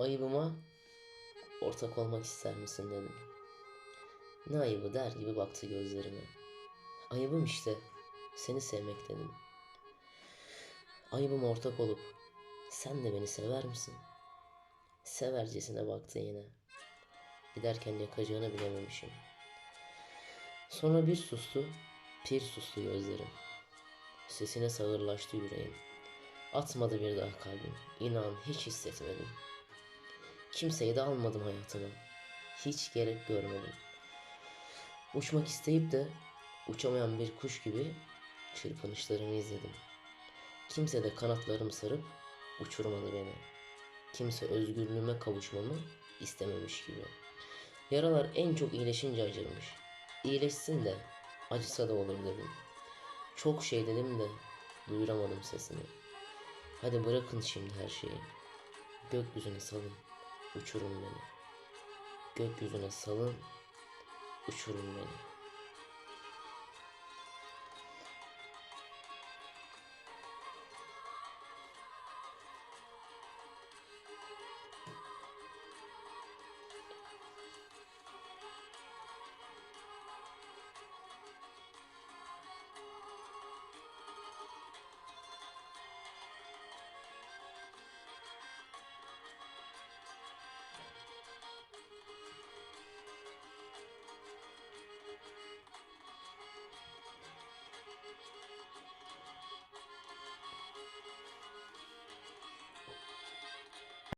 Ayıbıma ortak olmak ister misin dedim. Ne ayıbı der gibi baktı gözlerime. Ayıbım işte seni sevmek dedim. Ayıbıma ortak olup sen de beni sever misin? Severcesine baktı yine. Giderken yakacağını bilememişim. Sonra bir sustu, pir sustu gözlerim. Sesine sağırlaştı yüreğim. Atmadı bir daha kalbim. İnan hiç hissetmedim. Kimseyi de almadım hayatıma. Hiç gerek görmedim. Uçmak isteyip de uçamayan bir kuş gibi çırpınışlarını izledim. Kimse de kanatlarımı sarıp uçurmadı beni. Kimse özgürlüğüme kavuşmamı istememiş gibi. Yaralar en çok iyileşince acırmış. İyileşsin de acısa da olur dedim. Çok şey dedim de duyuramadım sesini. Hadi bırakın şimdi her şeyi. Gökyüzüne salın, uçurun beni. Gökyüzüne salın, uçurun beni.